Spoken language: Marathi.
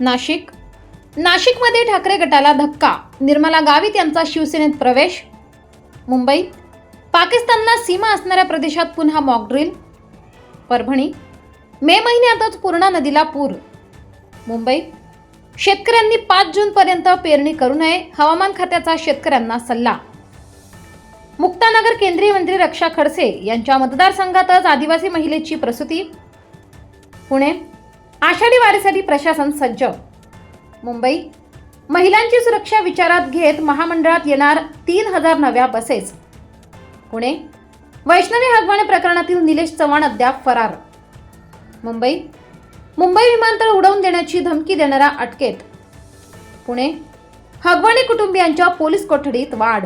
नाशिक. नाशिकमध्ये ठाकरे गटाला धक्का. निर्मला गावित यांचा शिवसेनेत प्रवेश. मुंबई. पाकिस्तानला सीमा असणाऱ्या प्रदेशात पुन्हा मॉकड्रिल परभणी. मे महिन्यातच पूर्णा नदीला पूर. मुंबई. शेतकऱ्यांनी पाच जूनपर्यंत पेरणी करू नये हवामान खात्याचा शेतकऱ्यांना सल्ला. मुक्तानगर केंद्रीय मंत्री रक्षा खडसे यांच्या मतदारसंघातच आदिवासी महिलेची प्रसूती. पुणे. आषाढी वारीसाठी प्रशासन सज्ज. मुंबई. महिलांची सुरक्षा विचारात घेत महामंडळात येणार तीन हजार नव्या बसेस. पुणे. वैष्णवी हगवाणे प्रकरणातील निलेश चव्हाण अद्याप फरार. मुंबई. मुंबई विमानतळ उडवून देण्याची धमकी देणारा अटकेत. पुणे. हगवाणे कुटुंबियांच्या पोलीस कोठडीत वाढ.